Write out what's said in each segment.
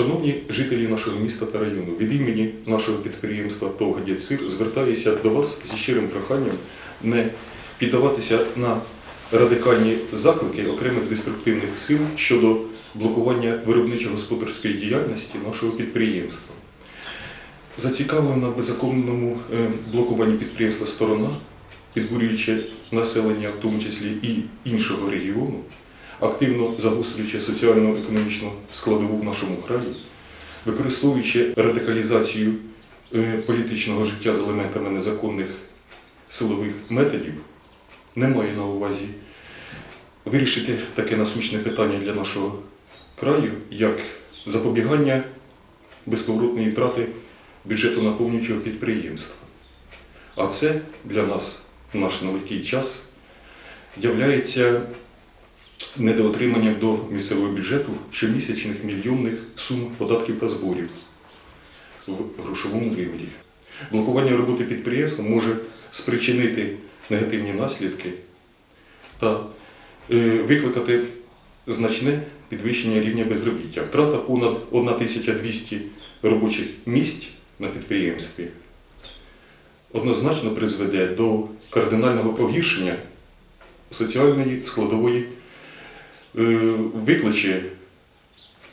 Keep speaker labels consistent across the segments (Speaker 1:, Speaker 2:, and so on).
Speaker 1: Шановні жителі нашого міста та району, від імені нашого підприємства ТОВ «Гадяцир» звертаюся до вас зі щирим проханням не піддаватися на радикальні заклики окремих деструктивних сил щодо блокування виробничо-господарської діяльності нашого підприємства. Зацікавлена в беззаконному е, блокуванні підприємства сторона, підбурюючи населення, в тому числі і іншого регіону, активно загострюючи соціально-економічну складову в нашому краї, використовуючи радикалізацію е, політичного життя з елементами незаконних силових методів, не має на увазі вирішити таке насущне питання для нашого краю, як запобігання безповоротної втрати бюджету наповнюючого підприємства. А це для нас, в наш нелегкий час, являється недоотриманням до місцевого бюджету щомісячних мільйонних сум податків та зборів в грошовому вимірі. Блокування роботи підприємства може спричинити негативні наслідки та е, викликати значне підвищення рівня безробіття. Втрата понад 1200 робочих місць на підприємстві однозначно призведе до кардинального погіршення соціальної складової, викличе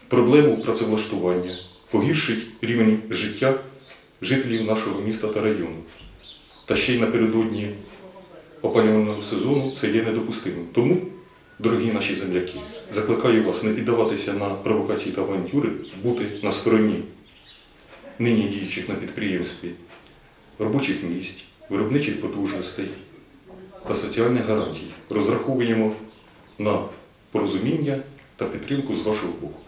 Speaker 1: проблему працевлаштування, погіршить рівень життя жителів нашого міста та району. Та ще й напередодні опалювального сезону це є недопустимим. Тому, дорогі наші земляки, закликаю вас не піддаватися на провокації та авантюри, бути на стороні нині діючих на підприємстві робочих місць, виробничих потужностей та соціальних гарантій. Розраховуємо на порозуміння та підтримку з вашого боку.